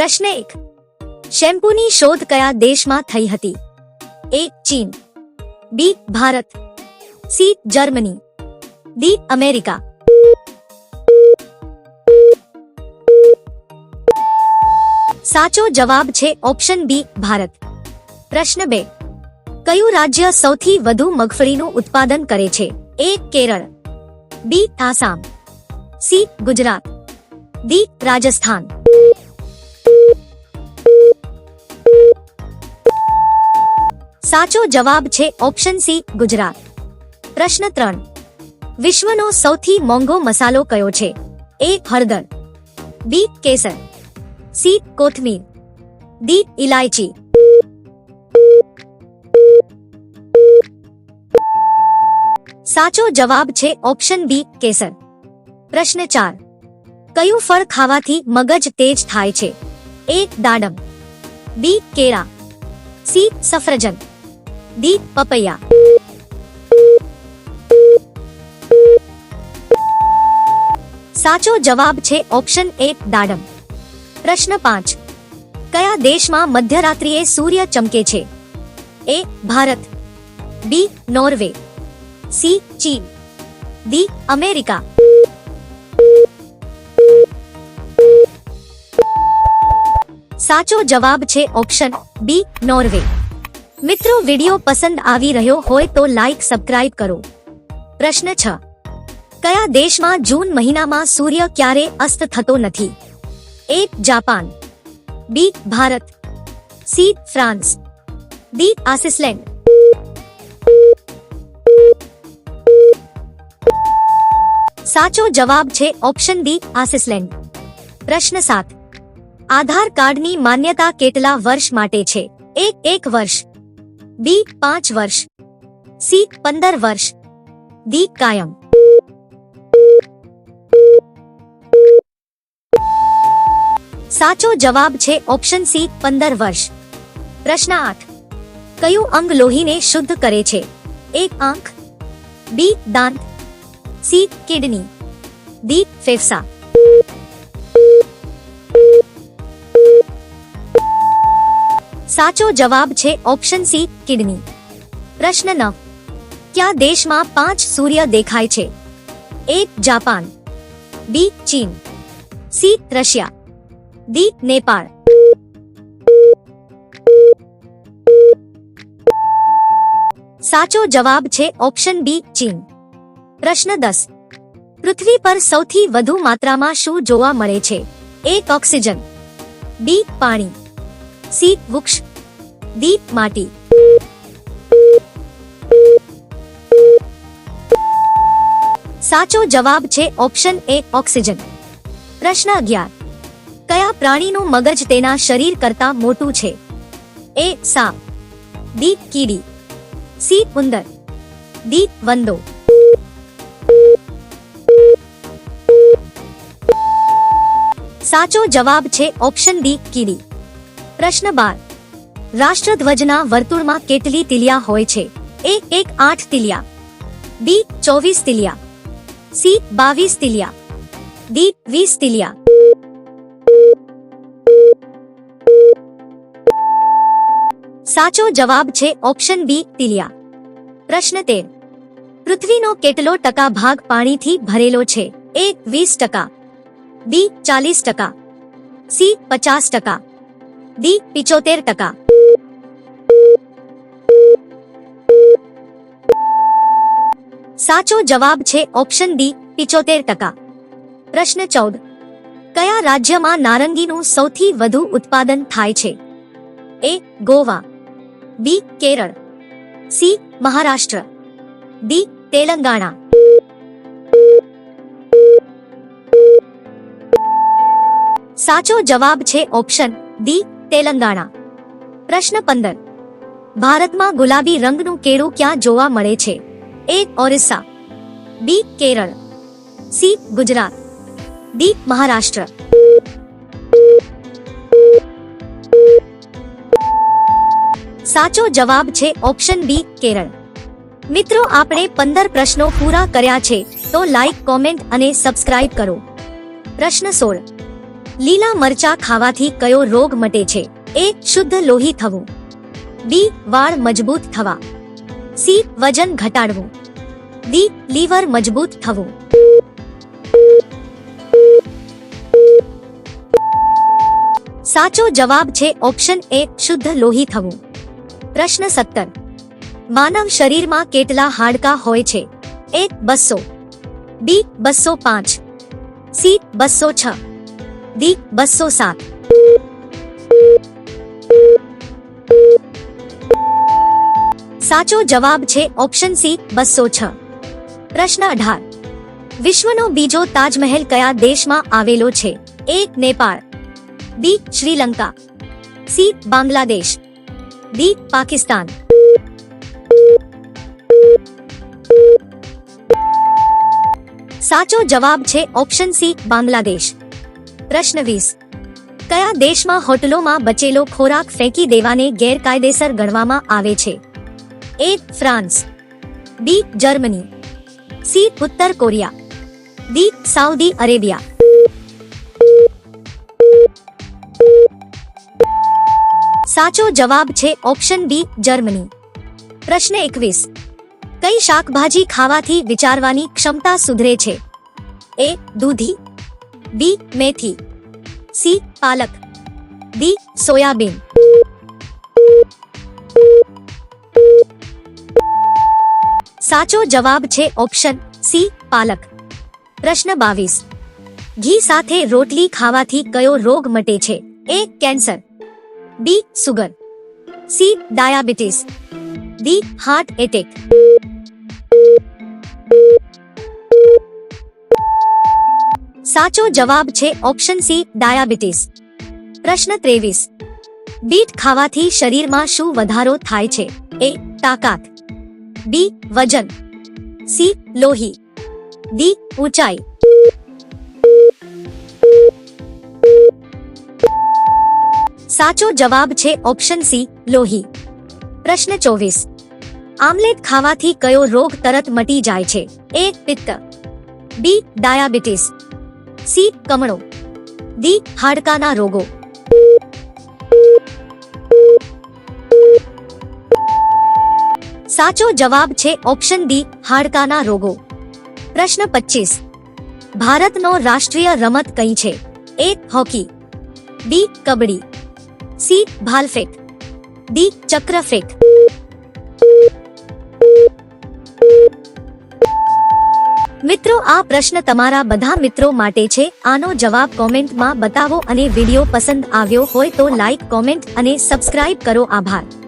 પ્રશ્ન એક. શેમ્પૂની શોધ કયા દેશમાં થઈ હતી? એ. ચીન. B. Bharat. C. Germany. D. America. સાચો જવાબ છે ઓપ્શન બી, ભારત. પ્રશ્ન બે. કયું રાજ્ય સૌથી વધુ મગફળીનું ઉત્પાદન કરે છે? A. Kerala. B. Assam. C. Gujarat. D. Rajasthan. સાચો જવાબ છે ઓપ્શન સી, ગુજરાત. પ્રશ્ન ત્રણ. વિશ્વનો સૌથી મોંઘો મસાલો કયો છે? એ, હળદર. બી, કેસર. સી, કોથમીર. ડી ઇલાયચી સાચો જવાબ છે ઓપ્શન બી, કેસર. પ્રશ્ન ચાર. કયું ફળ ખાવાથી મગજ તેજ થાય છે? એ, દાડમ. બી, કેળા. સી, સફરજન. ડી પપૈયા સાચો જવાબ છે ઓપ્શન એ દાડમ પ્રશ્ન પાંચ કયા દેશમાં મધ્યરાત્રિએ સૂર્ય ચમકે છે A Bharat B Norway C ચીન ડી અમેરિકા સાચો જવાબ છે ઓપ્શન બી નોર્વે મિત્રો, વિડિયો પસંદ આવી રહ્યો હોય તો લાઈક સબસ્ક્રાઇબ કરો. પ્રશ્ન છ. કયા દેશમાં જૂન મહિનામાં સૂર્ય ક્યારે અસ્ત થતો નથી? A, Japan. B, Bharat. C, France. D, Iceland. સાચો જવાબ છે ઓપ્શન ડી, આસિસલેન્ડ. પ્રશ્ન સાત. આધાર કાર્ડની માન્યતા કેટલા વર્ષ માટે છે? એક એક વર્ષ. બી પાંચ વર્ષ સી પંદર વર્ષ ડી કાયમ સાચો જવાબ છે ઓપ્શન સી પંદર વર્ષ પ્રશ્ન આઠ કયું અંગ લોહીને શુદ્ધ કરે છે એક આંખ બી દાંત સી કિડની ડી ફેફસા સાચો જવાબ છે ઓપ્શન સી, કિડની. પ્રશ્ન નવ ક્યાં દેશમાં પાંચ સૂર્ય દેખાય છે? એક જાપાન. બી, ચીન. C, Russia. ડી, નેપાળ. સાચો જવાબ છે ઓપ્શન બી, ચીન. પ્રશ્ન દસ. પૃથ્વી પર સૌથી વધુ માત્રામાં શું જોવા મળે છે? એક ઓક્સિજન. બી, પાણી. સી વૃક્ષ ડી માટી સાચો જવાબ છે ઓપ્શન એ ઓક્સિજન પ્રશ્ન અગિયાર કયા પ્રાણીનું મગજ તેના શરીર કરતા મોટું છે? એ સાપ ડી, કીડી। સી, ઉંદર। ડી, વંદો। સાચો જવાબ છે ઓપ્શન ડી, કીડી। પ્રશ્ન બાર રાષ્ટ્રધ્વજના વર્તુળમાં કેટલી તિલિયા હોય છે? એ એક આઠ તિલિયા. બી ચોવીસ તિલિયા. સી બાવીસ તિલિયા. ડી વીસ તિલિયા. સાચો જવાબ છે ઓપ્શન બી તિલિયા. પ્રશ્ન તેર. પૃથ્વીનો કેટલો ટકા ભાગ પાણીથી ભરેલો છે? એ વીસ ટકા. બી ચાલીસ ટકા. સી પચાસ ટકા. ડી પિચોતેર ટકા. સાચો જવાબ છે ઓપ્શન ડી પિચોતેર ટકા. પ્રશ્ન ચૌદ. કયા રાજ્યમાં નારંગીનું સૌથી વધુ ઉત્પાદન થાય છે? A, Goa. B, Kerala. C, Maharashtra. D, Telangana. સાચો જવાબ છે ઓપ્શન ડી તેલંગાણા. પ્રશ્ન પંદર. ભારતમાં ગુલાબી રંગનું કેળું ક્યાં જોવા મળે છે? A Orissa. B Kerala. C Gujarat. D Maharashtra. સાચો જવાબ છે ઓપ્શન બી કેરળ. મિત્રો, આપણે પંદર પ્રશ્નો પૂરા કર્યા છે, તો લાઈક કોમેન્ટ અને સબસ્ક્રાઇબ કરો. પ્રશ્ન સોળ. લીલા મરચા ખાવાથી કયો રોગ મટે છે? એ, શુદ્ધ લોહી થવું. બી, વાળ મજબૂત થવા. સી, વજન ઘટાડવું. ડી, લીવર મજબૂત થવું. સાચો જવાબ છે ઓપ્શન એ, શુદ્ધ લોહી થવું. પ્રશ્ન સત્તર. માનવ શરીરમાં કેટલા હાડકા હોય છે? એ બસો. બી, બસો પાંચ. સી, બસો છ. ડી બસો સાત સાચો જવાબ છે ઓપ્શન સી બસો છ પ્રશ્ન અઢાર વિશ્વનો બીજો તાજમહેલ કયા દેશમાં આવેલો છે A Nepal B Sri Lanka C Bangladesh D Pakistan સાચો જવાબ છે ઓપ્શન સી બાંગ્લાદેશ પ્રશ્ન વીસ. કયા દેશમાં હોટલોમાં બચેલો ખોરાક ફેંકી દેવાને ગેરકાયદેસર ગણવામાં આવે છે? A, France. B, Germany. C, ઉત્તર કોરિયા. D, Saudi Arabia. સાચો જવાબ છે ઓપ્શન બી, જર્મની. પ્રશ્ન એકવીસ. કઈ શાકભાજી ખાવાથી વિચારવાની ક્ષમતા સુધરે છે? એ, દૂધી. બી મેથી. સી, પાલક. D, soybean. સાચો જવાબ છે ઓપ્શન સી, પાલક. પ્રશ્ન બાવીસ. ઘી સાથે રોટલી ખાવાથી કયો રોગ મટે છે? A, cancer. B, sugar. C, diabetes. D, heart attack. સાચો જવાબ છે ઓપ્શન સી, ડાયાબિટીસ. પ્રશ્ન ત્રેવીસ. બીટ ખાવાથી શરીરમાં શું વધારો થાય છે? એ, તાકાત. બી, વજન. સી, લોહી. ડી, ઊંચાઈ. સાચો જવાબ છે ઓપ્શન સી, લોહી. પ્રશ્ન ચોવીસ. આમલેટ ખાવાથી કયો રોગ તરત મટી જાય છે? એ, પિત્ત. B, diabetes. સી કમળો ડી હાડકાના રોગો સાચો જવાબ છે ઓપ્શન ડી હાડકાના રોગો પ્રશ્ન પચીસ ભારતનો રાષ્ટ્રીય રમત કઈ છે A hockey B kabaddi C ભાલફેક D ચક્રફેક મિત્રો, આ પ્રશ્ન તમારા બધા મિત્રો માટે છે. આનો જવાબ કોમેન્ટમાં બતાવો અને વીડિયો પસંદ આવ્યો હોય તો લાઈક કોમેન્ટ અને સબસ્ક્રાઇબ કરો. આભાર.